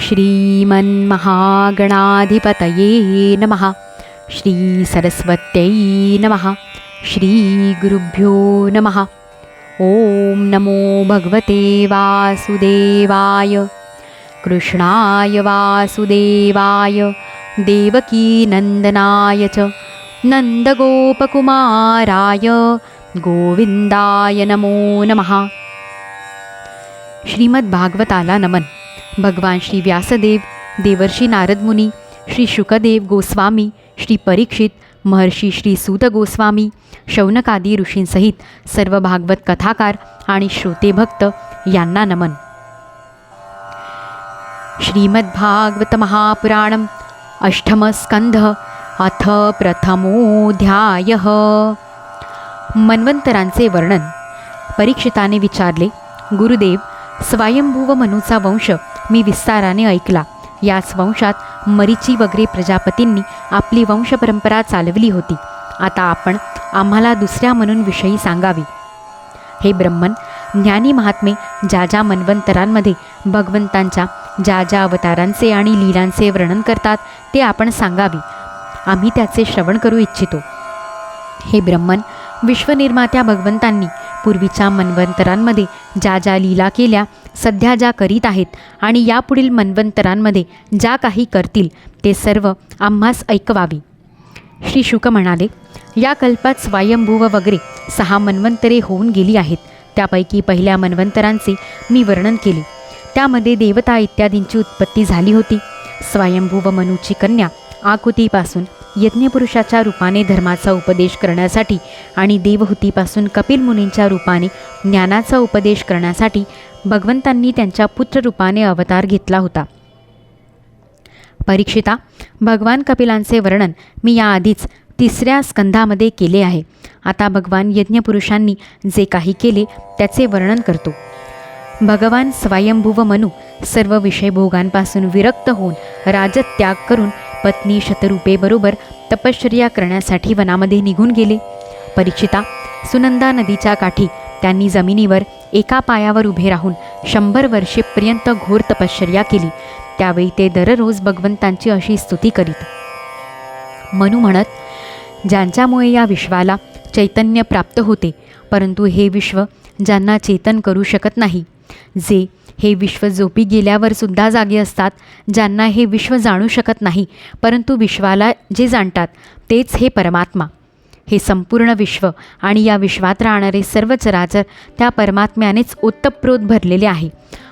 श्रीमन्महागणाधिपतये नमः। श्रीसरस्वत्यै नमः। श्रीगुरुभ्यो नमः। ॐ नमो भगवते वासुदेवाय। कृष्णाय वासुदेवाय। देवकीनन्दनाय च। नन्दगोपकुमाराय। गोविंदाय नमो नमः। श्रीमद भागवताला नमन भगवान श्री व्यासदेव देवर्षी नारद मुनी श्री शुकदेव गोस्वामी श्री परीक्षित महर्षी श्री सूत गोस्वामी शौनकादी ऋषींसहित सर्व भागवत कथाकार आणि श्रोते भक्त यांना नमन. श्रीमद्भागवत महापुराणम अष्टमस्कंध अथ प्रथमोध्याय. मन्वंतरांचे वर्णन. परीक्षिताने विचारले गुरुदेव स्वयंभूव मनूचा वंश मी विस्ताराने ऐकला. याच वंशात मरीची वगैरे प्रजापतींनी आपली वंशपरंपरा चालवली होती. आता आपण आम्हाला दुसऱ्या म्हणून विषयी सांगावी. हे ब्रह्मन ज्ञानी महात्मे ज्या ज्या मन्वंतरांमध्ये भगवंतांच्या ज्या ज्या अवतारांचे आणि लीलांचे वर्णन करतात ते आपण सांगावी. आम्ही त्याचे श्रवण करू इच्छितो. हे ब्रह्मन विश्वनिर्मात्या भगवंतांनी पूर्वीच्या मन्वंतरांमध्ये ज्या ज्या लीला केल्या सध्या ज्या करीत आहेत आणि यापुढील मन्वंतरांमध्ये ज्या काही करतील ते सर्व आम्हास ऐकवावी. श्री शुक म्हणाले या कल्पात स्वयंभूव वगैरे सहा मन्वंतरे होऊन गेली आहेत. त्यापैकी पहिल्या मन्वंतरांचे मी वर्णन केले. त्यामध्ये देवता इत्यादींची उत्पत्ती झाली होती. स्वयंभूव मनूची कन्या आकुतीपासून यज्ञपुरुषाच्या रूपाने धर्माचा उपदेश करण्यासाठी आणि देवहूतीपासून कपिल मुनींच्या रूपाने ज्ञानाचा उपदेश करण्यासाठी भगवंतांनी त्यांच्या पुत्ररूपाने अवतार घेतला होता. परीक्षिता भगवान कपिलांचे वर्णन मी याआधीच तिसऱ्या स्कंधामध्ये केले आहे. आता भगवान यज्ञपुरुषांनी जे काही केले त्याचे वर्णन करतो. भगवान स्वयंभुव मनू सर्व विषयभोगांपासून विरक्त होऊन राजत्याग करून पत्नी शतरूपेबरोबर तपश्चर्या करण्यासाठी वनामध्ये निघून गेले. परीक्षिता सुनंदा नदीच्या काठी त्यांनी जमिनीवर एका पायावर उभे राहून शंभर वर्षेपर्यंत घोर तपश्चर्या केली. त्यावेळी ते दररोज भगवंतांची अशी स्तुती करीत. मनू म्हणत ज्यांच्यामुळे या विश्वाला चैतन्य प्राप्त होते परंतु हे विश्व ज्यांना चेतन करू शकत नाही जे हे विश्व झोपी गेल्यावर सुद्धा जागे असतात ज्यांना हे विश्व जाणू शकत नाही परंतु विश्वाला जे जाणतात तेच हे परमात्मा. हे संपूर्ण विश्व आणि या विश्वात राहणारे सर्व चराचर त्या परमात्म्यानेच ओतप्रोत भरलेले आहे.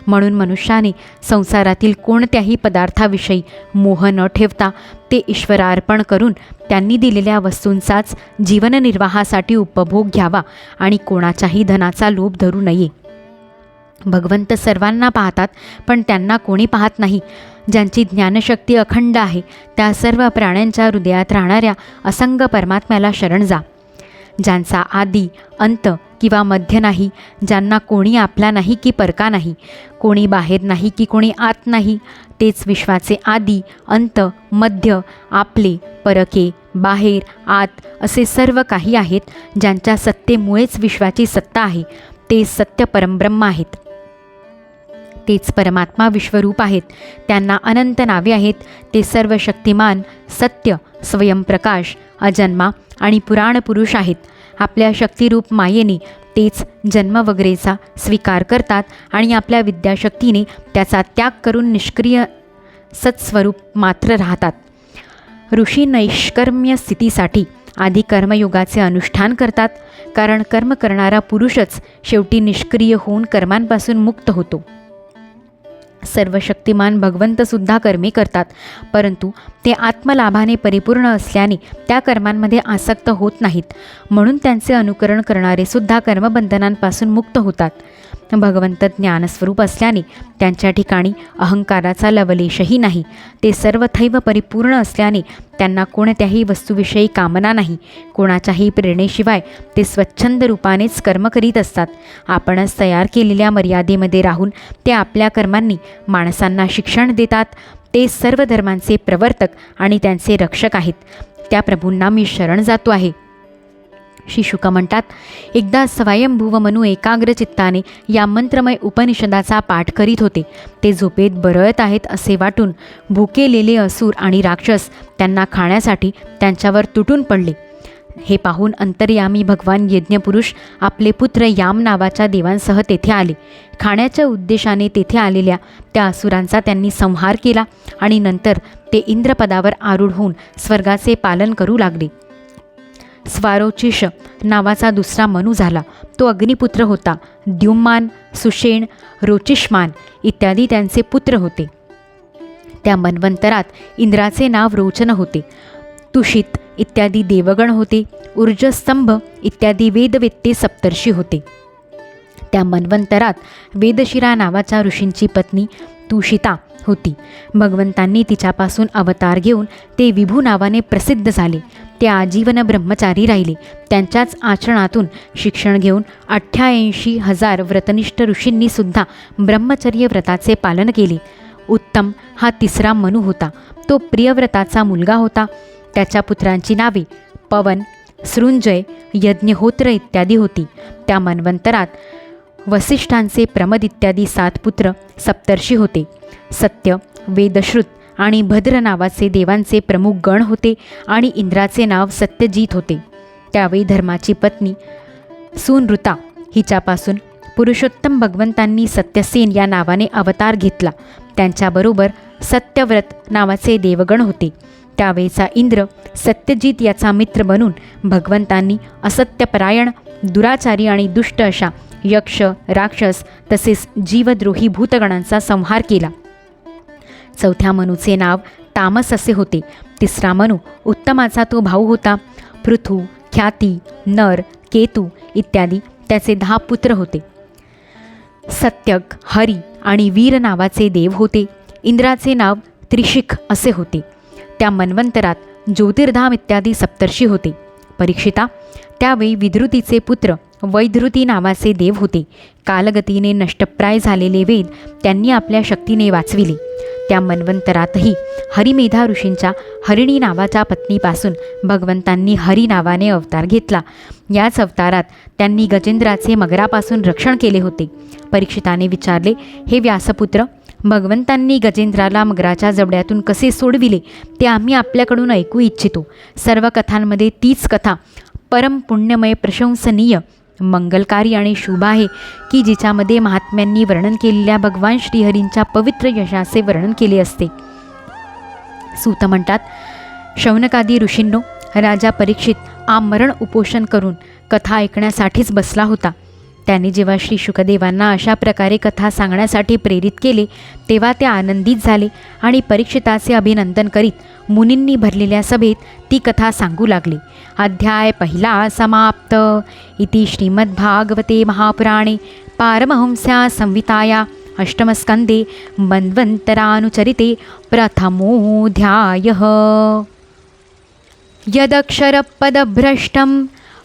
म्हणून मनुष्याने संसारातील कोणत्याही पदार्थाविषयी मोह न ठेवता ते ईश्वरार्पण करून त्यांनी दिलेल्या वस्तूंचाच जीवननिर्वाहासाठी उपभोग घ्यावा आणि कोणाच्याही धनाचा लोभ धरू नये. भगवंत सर्वांना पाहतात पण त्यांना कोणी पाहत नाही. ज्यांची ज्ञानशक्ती अखंड आहे त्या सर्व प्राण्यांच्या हृदयात राहणाऱ्या असंग परमात्म्याला शरण जा. ज्यांचा आदी अंत किंवा मध्य नाही ज्यांना कोणी आपला नाही की परका नाही कोणी बाहेर नाही की कोणी आत नाही तेच विश्वाचे आदी अंत मध्य आपले परके बाहेर आत असे सर्व काही आहेत ज्यांच्या सत्तेमुळेच विश्वाची सत्ता आहे ते सत्य परमब्रह्म आहेत. तेच परमात्मा विश्वरूप आहेत. त्यांना अनंत नावे आहेत. ते सर्व शक्तिमान सत्य स्वयंप्रकाश अजन्मा आणि पुराण पुरुष आहेत. आपल्या शक्तिरूप मायेने तेच जन्म वगैरेचा स्वीकार करतात आणि आपल्या विद्याशक्तीने त्याचा त्याग करून निष्क्रिय सत्स्वरूप मात्र राहतात. ऋषी नैष्कर्म्य स्थितीसाठी आधी कर्मयोगाचे अनुष्ठान करतात कारण कर्म करणारा पुरुषच शेवटी निष्क्रिय होऊन कर्मांपासून मुक्त होतो. सर्व शक्तिमान भगवंतसुद्धा कर्मे करतात. परंतु ते आत्मलाभाने परिपूर्ण असल्याने त्या कर्मांमध्ये आसक्त होत नाहीत. म्हणून त्यांचे अनुकरण करणारे सुद्धा कर्मबंधनांपासून मुक्त होतात. भगवंत ज्ञानस्वरूप असल्याने त्यांच्या ठिकाणी अहंकाराचा लवलेशही नाही. ते सर्व थैव परिपूर्ण असल्याने त्यांना कोणत्याही वस्तूविषयी कामना नाही. कोणाच्याही प्रेरणेशिवाय ते स्वच्छंद रूपानेच कर्म करीत असतात. आपणच तयार केलेल्या मर्यादेमध्ये राहून ते आपल्या कर्मांनी माणसांना शिक्षण देतात. ते सर्व धर्मांचे प्रवर्तक आणि त्यांचे रक्षक आहेत. त्या प्रभूंना मी शरण जातो आहे. शिशुका म्हणतात एकदा स्वयंभुव मनू एकाग्र चित्ताने या मंत्रमय उपनिषदाचा पाठ करीत होते. ते झोपेत बरळत आहेत असे वाटून भुकेलेले असुर आणि राक्षस त्यांना खाण्यासाठी त्यांच्यावर तुटून पडले. हे पाहून अंतर्यामी भगवान यज्ञपुरुष आपले पुत्र याम नावाच्या देवांसह तेथे आले. खाण्याच्या उद्देशाने तेथे आलेल्या त्या असुरांचा त्यांनी संहार केला आणि नंतर ते इंद्रपदावर आरूढ होऊन स्वर्गाचे पालन करू लागले. स्वारोचिष नावाचा दुसरा मनू झाला. तो अग्निपुत्र होता. द्युम्मान सुषेण रोचिष्मान इत्यादी त्यांचे पुत्र होते. त्या मन्वंतरात इंद्राचे नाव रोचन होते. तुषित इत्यादी देवगण होते. ऊर्जस्तंभ इत्यादी वेदवेत्ते सप्तर्षी होते. त्या मन्वंतरात वेदशिरा नावाच्या ऋषींची पत्नी तुषिता होती. भगवंतांनी तिच्यापासून अवतार घेऊन ते विभू नावाने प्रसिद्ध झाले. ते आजीवन ब्रह्मचारी राहिले. त्यांच्याच आचरणातून शिक्षण घेऊन अठ्ठ्याऐंशी हजार व्रतनिष्ठ ऋषींनी सुद्धा ब्रह्मचर्य व्रताचे पालन केले. उत्तम हा तिसरा मनू होता. तो प्रियव्रताचा मुलगा होता. त्याच्या पुत्रांची नावे पवन सृंजय यज्ञहोत्र इत्यादी होती. त्या मन्वंतरात वसिष्ठांचे प्रमद इत्यादी सात पुत्र सप्तर्षी होते. सत्य वेदश्रुत आणि भद्र नावाचे देवांचे प्रमुख गण होते आणि इंद्राचे नाव सत्यजित होते. त्यावेळी धर्माची पत्नी सुनृता हिच्यापासून पुरुषोत्तम भगवंतांनी सत्यसेन या नावाने अवतार घेतला. त्यांच्याबरोबर सत्यव्रत नावाचे देवगण होते. त्यावेळचा इंद्र सत्यजित याचा मित्र बनून भगवंतांनी असत्यपरायण दुराचारी आणि दुष्ट अशा यक्ष राक्षस तसेच जीवद्रोही भूतगणांचा संहार केला. चौथ्या मनूचे नाव तामस असे होते. तिसरा मनू उत्तमाचा तो भाऊ होता. पृथू ख्याती नर केतू इत्यादी त्याचे दहा पुत्र होते. सत्यक हरी आणि वीर नावाचे देव होते. इंद्राचे नाव त्रिशिख असे होते. त्या मन्वंतरात ज्योतिर्धाम इत्यादी सप्तर्षी होते. परीक्षिता त्यावेळी विधृतीचे पुत्र वैधृती नावाचे देव होते. कालगतीने नष्टप्राय झालेले वेद त्यांनी आपल्या शक्तीने वाचविले. त्या मन्वंतरातही हरिमेधा ऋषींच्या हरिणी नावाच्या पत्नीपासून भगवंतांनी हरी नावाने अवतार घेतला. याच अवतारात त्यांनी गजेंद्राचे मगरापासून रक्षण केले होते. परीक्षिताने विचारले हे व्यासपुत्र भगवंतांनी गजेंद्राला मगराच्या जबड्यातून कसे सोडविले ते आम्ही आपल्याकडून ऐकू इच्छितो. सर्व कथांमध्ये तीच कथा परम पुण्यमय प्रशंसनीय मंगलकारी आणि शुभ आहे की जिच्यामध्ये महात्म्यांनी वर्णन केलेल्या भगवान श्रीहरींच्या पवित्र यशाचे वर्णन केले असते. सूत म्हणतात शौनकादी ऋषींनो राजा परीक्षित आमरण उपोषण करून कथा ऐकण्यासाठीच बसला होता. त्याने जेव्हा श्री शुकदेवांना अशा प्रकारे कथा सांगण्यासाठी प्रेरित केले तेव्हा ते आनंदित झाले आणि परीक्षिताचे अभिनंदन करीत मुनींनी भरलेल्या सभेत ती कथा सांगू लागली. अध्याय पहिला समाप्त. इति श्रीमद्भागवते महापुराणे पारमहंस्या संविताया अष्टमस्कंदे मन्वन्तरानुचरिते प्रथमोऽध्यायः. यदक्षरपदभ्रष्टं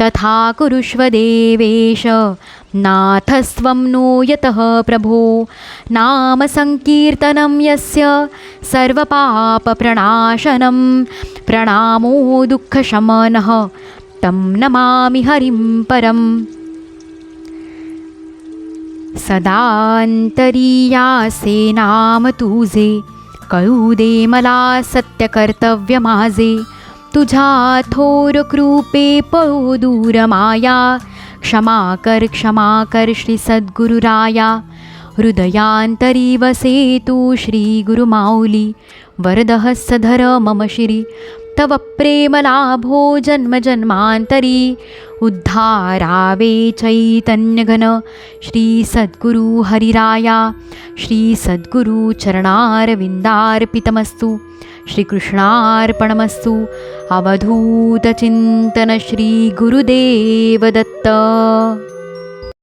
तथा कुरुष्व देवेश नाथस्त्वं नो यतः प्रभो नामसङ्कीर्तनं यस्य सर्वपापप्रणाशनं। प्रणामो दुःखशमनः। तं नमामि हरिं परम्। सदान्तरीयासे नाम तुझे कळू दे मला सत्यकर्तव्य माझे तुझ्या थोर कृपे पळू दूर माया. क्षमा कर क्षमा कर श्री सद्गुरुराया. हृदयांतरी वसे तू श्री गुरुमाऊली. वरदहस्तधर मम शिरी. तव प्रेमलाभो जन्मजन्मान्तरी उद्धारावे चैतन्यघन श्रीसद्गुरु हरिराया। श्री श्रीकृष्णार्पणमस्तु अवधूतचिन्तन श्रीगुरुदेवदत्त